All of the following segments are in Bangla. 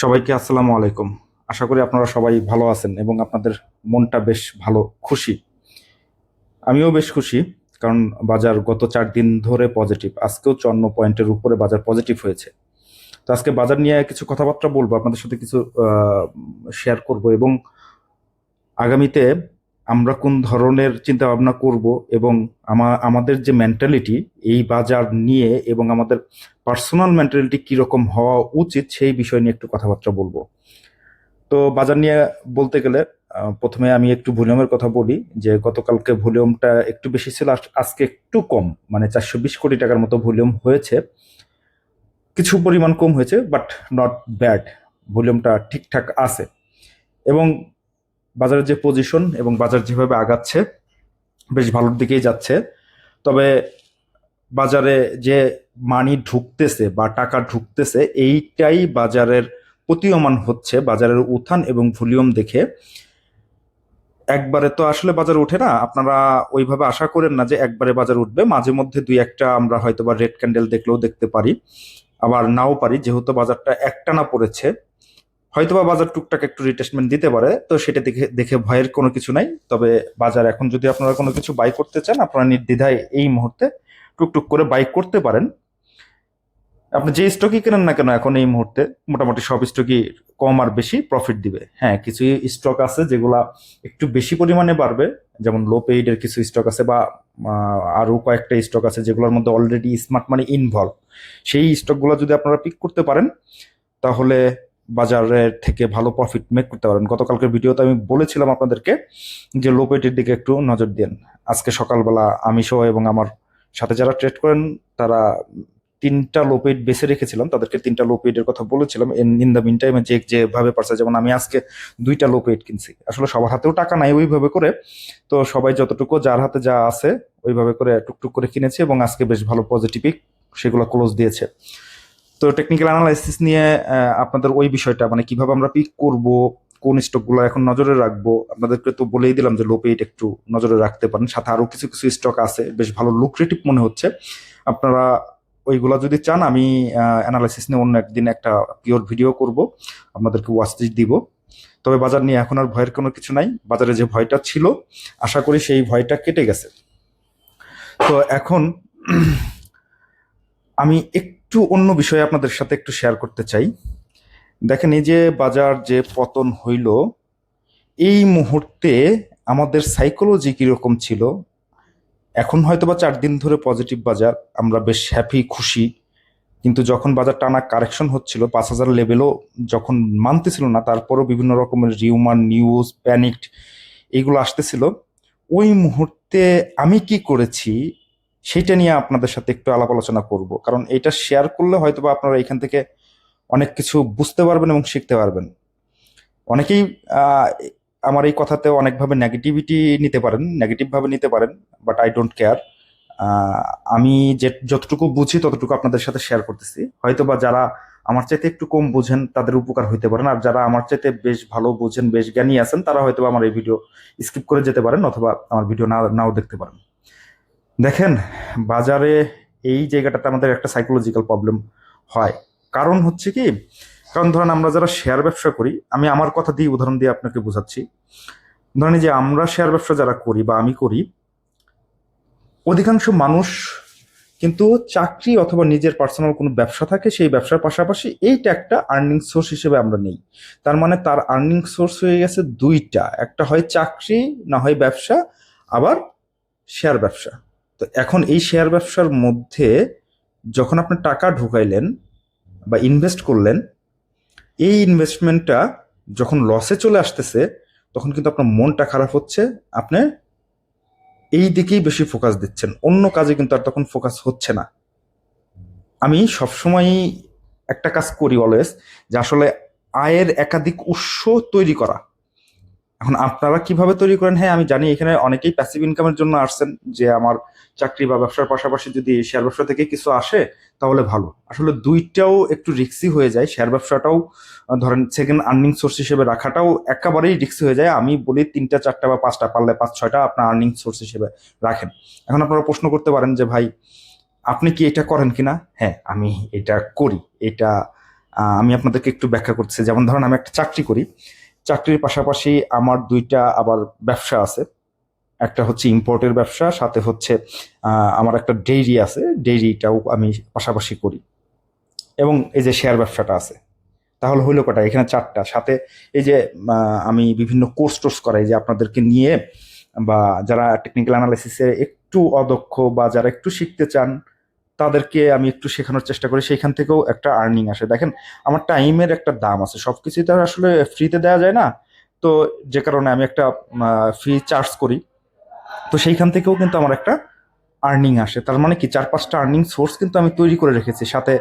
সবাইকে আসসালামু আলাইকুম। আশা করি আপনারা সবাই ভালো আছেন এবং আপনাদের মনটা বেশ ভালো, খুশি। আমিও বেশ খুশি, কারণ বাজার গত চার দিন ধরে পজিটিভ আজকেও চন্ন পয়েন্টের উপরে বাজার পজিটিভ হয়েছে। তো আজকে বাজার নিয়ে কিছু কথাবার্তা বলব, আপনাদের সাথে কিছু শেয়ার করব এবং আগামীতে আমরা কোন ধরনের চিন্তা ভাবনা করব এবং আমা, আমাদের যে মেন্টালিটি এই বাজার নিয়ে এবং আমাদের পার্সোনাল মেন্টালিটি কীরকম হওয়া উচিত সেই বিষয় নিয়ে একটু কথাবার্তা বলব। তো বাজার নিয়ে বলতে গেলে প্রথমে আমি একটু ভলিউমের কথা বলি, যে গতকালকে ভলিউমটা একটু বেশি ছিল, আজ- আজকে একটু কম মানে চারশো বিশ কোটি টাকার মতো ভলিউম হয়েছে। কিছু পরিমাণ কম হয়েছে বাট নট ব্যাড ভলিউমটা ঠিকঠাক আছে। এবং বাজারের যে পজিশন এবং বাজার যেভাবে আগাচ্ছে, বেশ ভালোর দিকেই যাচ্ছে। তবে বাজারে যে মানি ঢুকতেছে বা টাকা ঢুকতেছে, এইটাই বাজারের প্রতীয়মান হচ্ছে, বাজারের উত্থান এবং ভলিউম দেখে। একবারে তো আসলে বাজার ওঠে না, আপনারা ওইভাবে আশা করেন না যে একবারে বাজার উঠবে। মাঝে মধ্যে দুই একটা আমরা হয়তো বা রেড ক্যান্ডেল দেখলেও দেখতে পারি, আবার নাও পারি, যেহেতু বাজারটা একটানা পড়েছে। হয়তোবা বাজার টুকটাক একটু রিটেস্টমেন্ট দিতে পারে, তো সেটা দেখে দেখে ভয়ের কোনো কিছু নাই। তবে বাজার এখন যদি আপনারা কোনো কিছু বাই করতে চান, আপনারা নির্দ্বিধায় এই মুহূর্তে টুকটুক করে বাই করতে পারেন। আপনি যে স্টকই কেনেন না কেন এখন এই মুহূর্তে মোটামুটি সব স্টকই কম আর বেশি প্রফিট দিবে। হ্যাঁ কিছু স্টক আছে যেগুলা একটু বেশি পরিমাণে বাড়বে, যেমন লো পেইডের কিছু স্টক আছে বা আরও কয়েকটা স্টক আছে যেগুলোর মধ্যে অলরেডি স্মার্ট মানি ইনভলভ সেই স্টকগুলো যদি আপনারা পিক করতে পারেন, তাহলে বাজারের থেকে ভালো প্রফিট মেক করতে পারেন গতকালকের ভিডিওতে আমি বলেছিলাম আপনাদেরকে যে লো পেটের দিকে একটু নজর দিন আজকে সকালবেলা আমি সহ এবং আমার সাথে যারা ট্রেড করেন, তারা তিনটা লো পেড বেছে রেখেছিলাম। তাদেরকে তিনটা লো পেডের কথা বলেছিলাম। ইন দ্য মিন টাইমে যে, যেভাবে পারছে, যেমন আমি আজকে দুইটা লো পেড কিনছি। আসলে সবার হাতেও টাকা নাই ওইভাবে করে। তো সবাই যতটুকু, যার হাতে যা আছে, ওইভাবে করে টুকটুক করে কিনেছে এবং আজকে বেশ ভালো পজিটিভই সেগুলো ক্লোজ দিয়েছে। তো টেকনিক্যাল অ্যানালাইসিস নিয়ে আপনাদের ওই বিষয়টা মানে কীভাবে আমরা পিক করব, কোন স্টকগুলো এখন নজরে রাখব, আপনাদেরকে তো বলেই দিলাম যে লো পেইড একটু নজরে রাখতে পারেন। সাথে আরও কিছু কিছু স্টক আছে, বেশ ভালো লুক্রেটিভ মনে হচ্ছে। আপনারা ওইগুলা যদি চান, আমি অ্যানালাইসিস নিয়ে অন্য একদিন একটা পিওর ভিডিও করব, আপনাদেরকে ওয়াচ দিব। তবে বাজার নিয়ে এখন আর ভয়ের কোনো কিছু নাই। বাজারে যে ভয়টা ছিল, আশা করি সেই ভয়টা কেটে গেছে। তো এখন, আমি একটু অন্য বিষয়ে আপনাদের সাথে একটু শেয়ার করতে চাই। দেখেন, এই যে বাজার যে পতন হইল, এই মুহূর্তে আমাদের সাইকোলজি কীরকম ছিল? এখন হয়তো বা চার দিন ধরে পজিটিভ বাজার, আমরা বেশ হ্যাপি খুশি। কিন্তু যখন বাজার টানা কারেকশন হচ্ছিল, পাঁচ হাজার লেভেলও যখন মানতেছিল না, তারপরও বিভিন্ন রকমের রিউমার নিউজ প্যানিকড এইগুলো আসতেছিল। ওই মুহূর্তে আমি কি করেছি? সেটা নিয়ে আপনাদের সাথে একটু আলাপ আলোচনা করব। কারণ এটা শেয়ার করলে হয়তো বা আপনারা এখান থেকে অনেক কিছু বুঝতে পারবেন এবং শিখতে পারবেন। অনেকেই আমার এই কথাতে অনেকভাবে নেগেটিভিটি নিতে পারেন নেগেটিভভাবে নিতে পারেন বাট আই ডোন্ট কেয়ার আমি যে, যতটুকু বুঝি ততটুকু আপনাদের সাথে শেয়ার করতেছি। হয়তো বা যারা আমার চাইতে একটু কম বুঝেন, তাদের উপকার হইতে পারেন আর যারা আমার চাইতে বেশ ভালো বুঝেন, বেশ জ্ঞানী আছেন, তারা হয়তো আমার এই ভিডিও স্কিপ করে যেতে পারেন, অথবা আমার ভিডিও না, নাও দেখতে পারেন। দেখেন, বাজারে এই জায়গাটাতে আমাদের একটা সাইকোলজিক্যাল প্রবলেম হয়। কারণ হচ্ছে কি, কারণ ধরেন আমরা যারা শেয়ার ব্যবসা করি, আমি আমার কথা দিয়ে উদাহরণ দিয়ে আপনাকে বোঝাচ্ছি। ধরেন যে আমরা শেয়ার ব্যবসা যারা করি বা আমি করি, অধিকাংশ মানুষ কিন্তু চাকরি অথবা নিজের পার্সোনাল কোনো ব্যবসা থাকে, সেই ব্যবসার পাশাপাশি এইটা একটা আর্নিং সোর্স হিসেবে আমরা নেই। তার মানে তার আর্নিং সোর্স হয়ে গেছে দুইটা। একটা হয় চাকরি, না হয় ব্যবসা, আবার শেয়ার ব্যবসা। তো এখন এই শেয়ার ব্যবসার মধ্যে যখন আপনি টাকা ঢুকাইলেন বা ইনভেস্ট করলেন, এই ইনভেস্টমেন্টটা যখন লসে চলে আসতেছে, তখন কিন্তু আপনার মনটা খারাপ হচ্ছে, আপনি এই দিকেই বেশি ফোকাস দিচ্ছেন, অন্য কাজে কিন্তু আর তখন ফোকাস হচ্ছে না। আমি সবসময় একটা কাজ করি অলওয়েজ যে আসলে আয়ের একাধিক উৎস তৈরি করা। এখন আপনারা কীভাবে তৈরি করেন? হ্যাঁ আমি জানি এখানে অনেকেই প্যাসিভ ইনকামের জন্য আসছেন, যে আমার চাকরি বা ব্যবসার পাশাপাশি যদি শেয়ার ব্যবসা থেকে কিছু আসে, তাহলে ভালো। আসলে দুইটাও একটু রিক্সি হয়ে যায়। শেয়ার ব্যবসাটাও, ধরেন সেকেন্ড আর্নিং সোর্স হিসেবে রাখাটাও একেবারেই রিক্সি হয়ে যায়। আমি বলি তিনটা, চারটা বা পাঁচটা, পারলে পাঁচ, ছয়টা আপনার আর্নিং সোর্স হিসেবে রাখেন। এখন আপনারা প্রশ্ন করতে পারেন যে, ভাই, আপনি কি এটা করেন কিনা? হ্যাঁ আমি এটা করি। এটা আমি আপনাদেরকে একটু ব্যাখ্যা করছি যেমন ধরুন আমি একটা চাকরি করি। চাকরির পাশাপাশি আমার দুইটা আবার ব্যবসা আছে। একটা হচ্ছে ইম্পোর্টের ব্যবসা, সাথে হচ্ছে আমার একটা ডেইরি আছে। ডেইরিটাও আমি পাশাপাশি করি। এবং এই যে শেয়ার ব্যবসাটা আছে। তাহলে হইল কটা? এখানে চারটা। সাথে এই যে আমি বিভিন্ন কোর্স টোর্স করাই যে আপনাদেরকে নিয়ে, বা যারা টেকনিক্যাল অ্যানালাইসিসে একটু অদক্ষ বা যারা একটু শিখতে চান তাদেরকে আমি একটু শেখানোর চেষ্টা করি। সেখান থেকেও একটা আর্নিং আসে। দেখেন, আমার টাইমের একটা দাম আছে। সব কিছুই তো আসলে ফ্রিতে দেওয়া যায় না। তো যে কারণে আমি একটা ফ্রি চার্জ করি। তো সেইখান থেকেও কিন্তু আমার একটা আর্নিং আসে। তার মানে কি? চার, পাঁচটা আর্নিং সোর্স কিন্তু আমি তৈরি করে রেখেছি। সাথে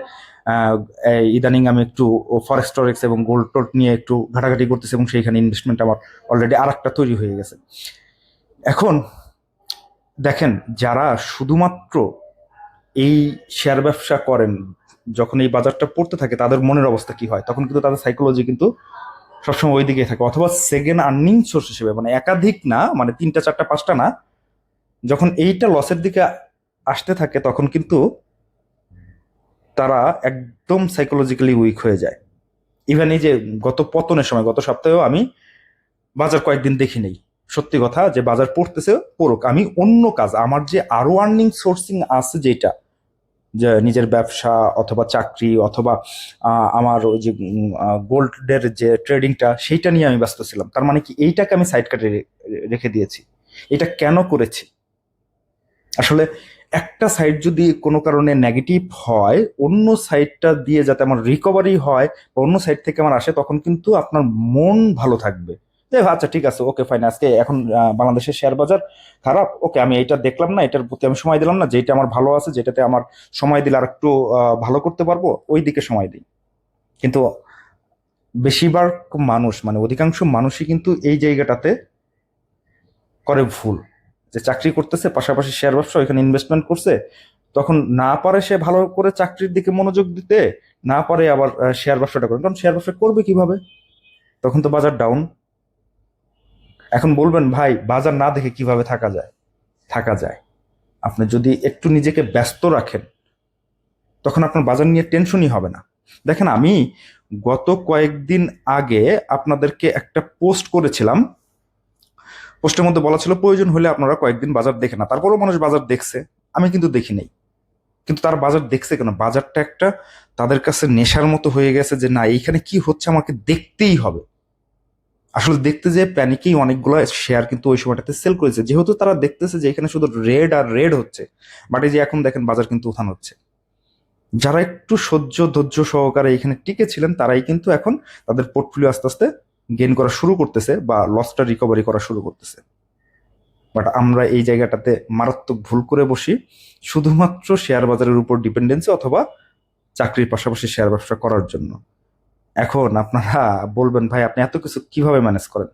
ইদানিং আমি একটু ফরেস্টরেক্স এবং গোল্ড টোল্ড নিয়ে একটু ঘাটাঘাটি করতেছি এবং সেইখানে ইনভেস্টমেন্ট আমার অলরেডি আর একটা তৈরি হয়ে গেছে। এখন, দেখেন, যারা শুধুমাত্র এই শেয়ার ব্যবসা করেন, যখন এই বাজারটা পড়তে থাকে, তাদের মনের অবস্থা কি হয়? তখন কিন্তু তাদের সাইকোলজি কিন্তু সবসময় ওই দিকে থাকে। অথবা সেকেন্ড আর্নিং সোর্স হিসেবে মানে একাধিক না মানে তিনটা, চারটা, পাঁচটা না, যখন এইটা লসের দিকে আসতে থাকে, তখন কিন্তু তারা একদম সাইকোলজিক্যালি উইক হয়ে যায়। ইভেন এই যে গত পতনের সময়, গত সপ্তাহেও আমি বাজার কয়েকদিন দেখি নেই। সত্যি কথা, যে বাজার পড়তেছে, পড়ুক। আমি অন্য কাজ, আমার যে আরও আর্নিং সোর্সিং আছে যেটা যে নিজের ব্যবসা অথবা চাকরি অথবা আমার ওই যে গোল্ডের যে ট্রেডিংটা সেইটা নিয়ে আমি ব্যস্ত ছিলাম। তার মানে কি এইটাকে আমি সাইড কাটে রেখে দিয়েছি। এটা কেন করেছি? আসলে একটা সাইড যদি কোনো কারণে নেগেটিভ হয়, অন্য সাইডটা দিয়ে যাতে আমার রিকভারি হয় বা অন্য সাইড থেকে আমার আসে, তখন কিন্তু আপনার মন ভালো থাকবে। আচ্ছা ঠিক আছে ওকে ফাইন আজকে এখন বাংলাদেশের শেয়ার বাজার খারাপ ওকে আমি এটা দেখলাম না, এটার প্রতি আমি সময় দিলাম না যেটা আমার ভালো আছে, যেটাতে আমার সময় দিলে আর একটু ভালো করতে পারব ওই দিকে সময় দিই। কিন্তু বেশিরভাগ মানুষ মানে অধিকাংশ মানুষই কিন্তু এই জায়গাটাতে করে ভুল। যে চাকরি করতেছে, পাশাপাশি শেয়ার ব্যবসা, ওইখানে ইনভেস্টমেন্ট করছে, তখন না পারে সে ভালো করে চাকরির দিকে মনোযোগ দিতে, না পারে আবার শেয়ার ব্যবসাটা করে। কারণ শেয়ার ব্যবসা করবে কীভাবে? তখন তো বাজার ডাউন এখন বলবেন, ভাই, বাজার না দেখে কীভাবে থাকা যায়? থাকা যায়। আপনি যদি একটু নিজেকে ব্যস্ত রাখেন, তখন আপনার বাজার নিয়ে টেনশনই হবে না। দেখেন, আমি গত কয়েকদিন আগে আপনাদেরকে একটা পোস্ট করেছিলাম। পোস্টের মধ্যে বলা ছিল, প্রয়োজন হলে আপনারা কয়েকদিন বাজার দেখে না। তারপরেও মানুষ বাজার দেখছে। আমি কিন্তু দেখি নাই। কিন্তু তার বাজার দেখছে কেন? বাজারটা একটা তাদের কাছে নেশার মতো হয়ে গেছে যে, না, এইখানে কি হচ্ছে আমাকে দেখতেই হবে। আসলে দেখতে যে প্যানিকেই অনেকগুলো শেয়ার কিন্তু ওই সময়টাতে সেল করেছে। যেহেতু তারা দেখতেছে যে এখানে শুধু রেড আর রেড হচ্ছে বাট এই যে এখন দেখেন বাজার কিন্তু উত্থান হচ্ছে। যারা একটু সহ্য ধৈর্য সহকারে এখানে টিকে ছিলেন, তারাই কিন্তু এখন তাদের পোর্টফোলিও আস্তে আস্তে গেন করা শুরু করতেছে বা লসটা রিকভারি করা শুরু করতেছে। বাট আমরা এই জায়গাটাতে মারাত্মক ভুল করে বসি। শুধুমাত্র শেয়ার বাজারের উপর ডিপেন্ডেন্সি অথবা চাকরির পাশাপাশি শেয়ার ব্যবসা করার জন্য। এখন আপনারা বলবেন, ভাই, আপনি এত কিছু কীভাবে ম্যানেজ করেন?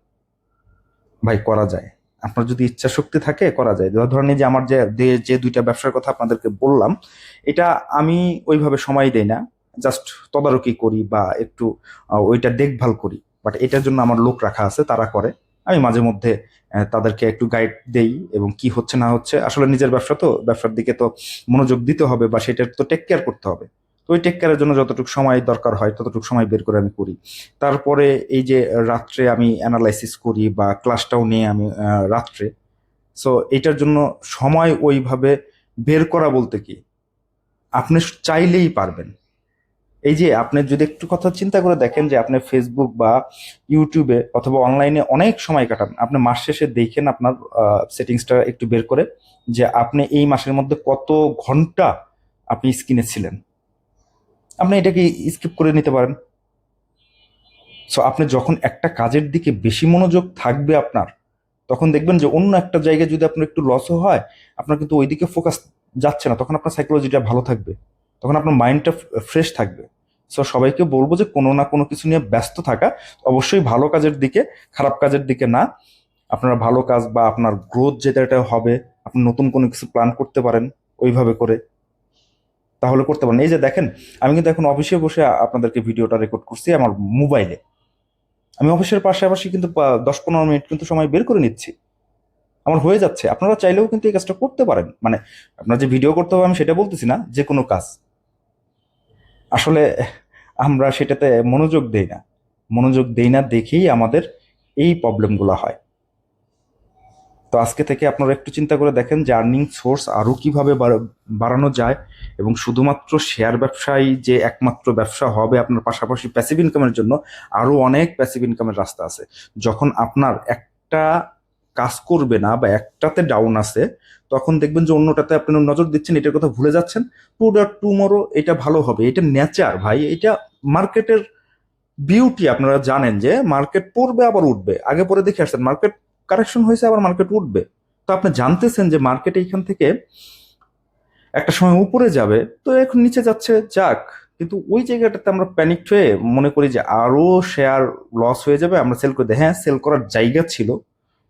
ভাই, করা যায়। আপনার যদি ইচ্ছা শক্তি থাকে, করা যায়। ধরেন যে আমার যে- যে দুইটা ব্যবসার কথা আপনাদেরকে বললাম, এটা আমি ওইভাবে সময় দেই না। জাস্ট তদারকি করি বা একটু ওইটা দেখভাল করি। বাট এটার জন্য আমার লোক রাখা আছে, তারা করে। আমি মাঝে মধ্যে তাদেরকে একটু গাইড দেই এবং কি হচ্ছে, না হচ্ছে। আসলে নিজের ব্যবসা তো, ব্যবসার দিকে তো মনোযোগ দিতে হবে বা সেটার তো টেক কেয়ার করতে হবে। তো ওই টেক কেয়ারের জন্য যতটুকু সময় দরকার হয়, ততটুকু সময় বের করে আমি করি। তারপরে এই যে রাত্রে আমি অ্যানালাইসিস করি বা ক্লাসটাও নিয়ে আমি রাত্রে। সো এটার জন্য সময় ওইভাবে বের করা বলতে কি, আপনি চাইলেই পারবেন। এই যে আপনি যদি একটু কথা চিন্তা করে দেখেন যে আপনি ফেসবুক বা ইউটিউবে অথবা অনলাইনে অনেক সময় কাটান, আপনি মাস শেষে দেখেন আপনার সেটিংসটা একটু বের করে যে আপনি এই মাসের মধ্যে কত ঘণ্টা আপনি স্ক্রিনে ছিলেন। আপনি এটাকে স্কিপ করে নিতে পারেন। সো আপনি যখন একটা কাজের দিকে বেশি মনোযোগ থাকবে আপনার, তখন দেখবেন যে অন্য একটা জায়গায় যদি আপনার একটু লসও হয়, আপনার কিন্তু ওই দিকে ফোকাস যাচ্ছে না, তখন আপনার সাইকোলজিটা ভালো থাকবে, তখন আপনার মাইন্ডটা ফ্রেশ থাকবে। সো সবাইকে বলব যে কোনো না কোনো কিছু নিয়ে ব্যস্ত থাকা, অবশ্যই ভালো কাজের দিকে, খারাপ কাজের দিকে না। আপনার ভালো কাজ বা আপনার গ্রোথ যেটা এটা হবে, আপনি নতুন কোনো কিছু প্ল্যান করতে পারেন, ওইভাবে করে। তাহলে করতে পারেন। এই যে দেখেন, আমি কিন্তু এখন অফিসে বসে আপনাদেরকে ভিডিওটা রেকর্ড করছি আমার মোবাইলে আমি অফিসের পাশাপাশি কিন্তু দশ পনেরো মিনিট কিন্তু সময় বের করে নিচ্ছি। আমার হয়ে যাচ্ছে। আপনারা চাইলেও কিন্তু এই কাজটা করতে পারেন। মানে আপনার যে ভিডিও করতে হবে, আমি সেটা বলতেছি না, যে কোনো কাজ। আসলে, আমরা সেটাতে মনোযোগ দেই না। মনোযোগ দেই না দেখেই আমাদের এই প্রবলেমগুলো হয়। তো আজকে থেকে আপনারা একটু চিন্তা করে দেখেন যে আর্নিং সোর্স আরও কীভাবে বাড়া- বাড়ানো যায় এবং শুধুমাত্র শেয়ার ব্যবসায় যে একমাত্র ব্যবসা হবে আপনার পাশাপাশি প্যাসিভ ইনকামের জন্য আরও অনেক প্যাসিভ ইনকামের রাস্তা আছে। যখন আপনার একটা কাজ করবে না বা একটাতে ডাউন আছে, তখন দেখবেন যে অন্যটাতে আপনি নজর দিচ্ছেন, এটার কথা ভুলে যাচ্ছেন টুডে টুমোরো এটা ভালো হবে। এটা নেচার ভাই, এটা মার্কেটের বিউটি আপনারা জানেন যে মার্কেট পড়বে আবার উঠবে। আগে পরে দেখে আসছেন মার্কেট কারেকশন হয়েছে, আবার মার্কেট উঠবে। তো আপনি জানতেছেন যে মার্কেট এইখান থেকে একটা সময় উপরে যাবে, তো এখন নিচে যাচ্ছে, যাক। কিন্তু ওই জায়গাটাতে আমরা প্যানিক হয়ে মনে করি যে আরও শেয়ার লস হয়ে যাবে, আমরা সেল করে হ্যাঁ সেল করার জায়গা ছিল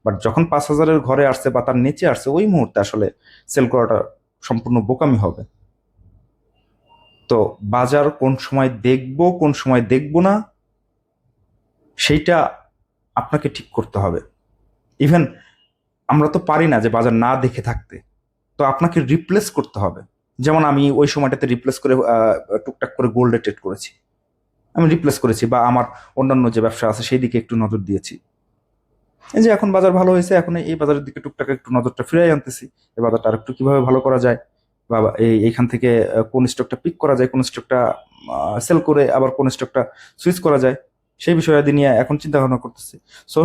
বাট যখন পাঁচ হাজারের ঘরে আসছে বা তার নিচে আসছে, ওই মুহূর্তে আসলে সেল করাটা সম্পূর্ণ বোকামি হবে। তো বাজার কোন সময় দেখব, কোন সময় দেখব না, সেইটা আপনাকে ঠিক করতে হবে। ইভেন আমরা তো পারি না যে বাজার না দেখে থাকতে। তো আপনাকে রিপ্লেস করতে হবে। যেমন আমি ওই সময়টাতে রিপ্লেস করে টুকটাক করে গোল্ডে ট্রেড করেছি। আমি রিপ্লেস করেছি বা আমার অন্যান্য যে ব্যবসা আছে সেই দিকে একটু নজর দিয়েছি। এই যে এখন বাজার ভালো হয়েছে, এখন এই বাজারের দিকে টুকটাক একটু নজরটা ফিরাই আনতেছি। এই বাজারটা আর একটু কীভাবে ভালো করা যায়? বা এই, এইখান থেকে কোন স্টকটা পিক করা যায়, কোন স্টকটা সেল করে আবার কোন স্টকটা সুইচ করা যায়? সেই বিষয়াদি নিয়ে এখন চিন্তা ভাবনা করতেছি। সো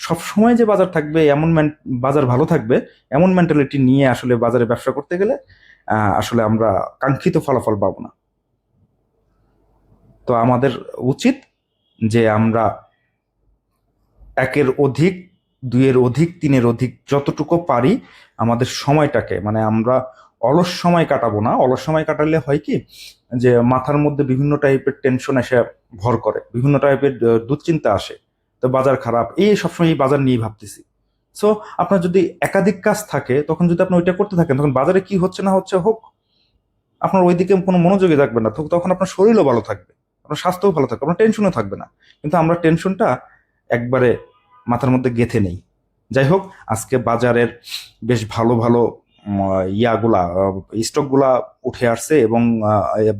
সব সময় যে বাজার থাকবে, এমন মান- বাজার ভালো থাকবে, এমন মেন্টালিটি নিয়ে আসলে বাজারে ব্যবসা করতে গেলে আসলে আমরা কাঙ্ক্ষিত ফলাফল পাবো না। তো আমাদের উচিত যে আমরা একের অধিক, দুইয়ের অধিক, তিনের অধিক যতটুকু পারি আমাদের সময়টাকে মানে আমরা অলস সময় কাটাবো না। অলস সময় কাটালে হয় কি, যে মাথার মধ্যে বিভিন্ন টাইপের টেনশন এসে ভর করে, বিভিন্ন টাইপের দুশ্চিন্তা আসে। তো বাজার খারাপ, এই সবসময় এই বাজার নিয়ে ভাবতেছি। সো আপনার যদি একাধিক কাজ থাকে, তখন যদি আপনি ওইটা করতে থাকেন, তখন বাজারে কি হচ্ছে না হচ্ছে হোক, আপনার ওইদিকে কোনো মনোযোগী থাকবে না তখন আপনার শরীরও ভালো থাকবে, আপনার স্বাস্থ্যও ভালো থাকবে, আপনার টেনশনও থাকবে না। কিন্তু আমরা টেনশনটা একবারে মাথার মধ্যে গেথে নেই। যাই হোক, আজকে বাজারের বেশ ভালো ভালো ইয়াগুলা স্টকগুলা উঠে আসছে এবং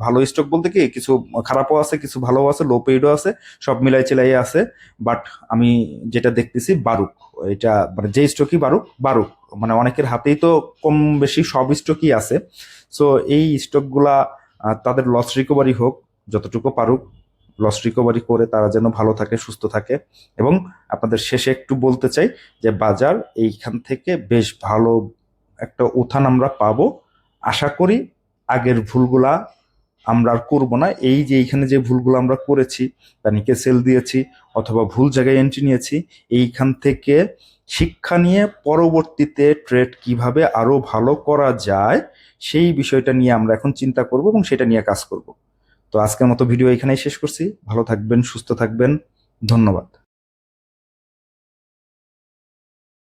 ভালো স্টক বলতে কি, কিছু খারাপও আছে, কিছু ভালো আছে লো পেইডও আছে, সব মিলাই চিলাই আছে। বাট আমি যেটা দেখতেছি বারুক এটা মানে যে স্টকই বারুক বারুক। মানে অনেকের হাতেই তো কম বেশি সব স্টকই আছে। সো এই স্টকগুলা তাদের লস রিকভারি হোক, যতটুকু পারুক লস রিকভারি করে তারা যেন ভালো থাকে, সুস্থ থাকে। এবং আপনাদের শেষে একটু বলতে চাই যে বাজার এইখান থেকে বেশ ভালো একটা উত্থান আমরা পাবো। আশা করি আগের ভুলগুলা আমরা আর করব না। এই যে এইখানে যে ভুলগুলো আমরা করেছি, প্যানিকে সেল দিয়েছি অথবা ভুল জায়গায় এন্ট্রি নিয়েছি, এইখান থেকে শিক্ষা নিয়ে পরবর্তীতে ট্রেড কীভাবে আরও ভালো করা যায়, সেই বিষয়টা নিয়ে আমরা এখন চিন্তা করব এবং সেটা নিয়ে কাজ করব। তো আজকের মতো ভিডিও এখানেই শেষ করছি। ভালো থাকবেন, সুস্থ থাকবেন। ধন্যবাদ।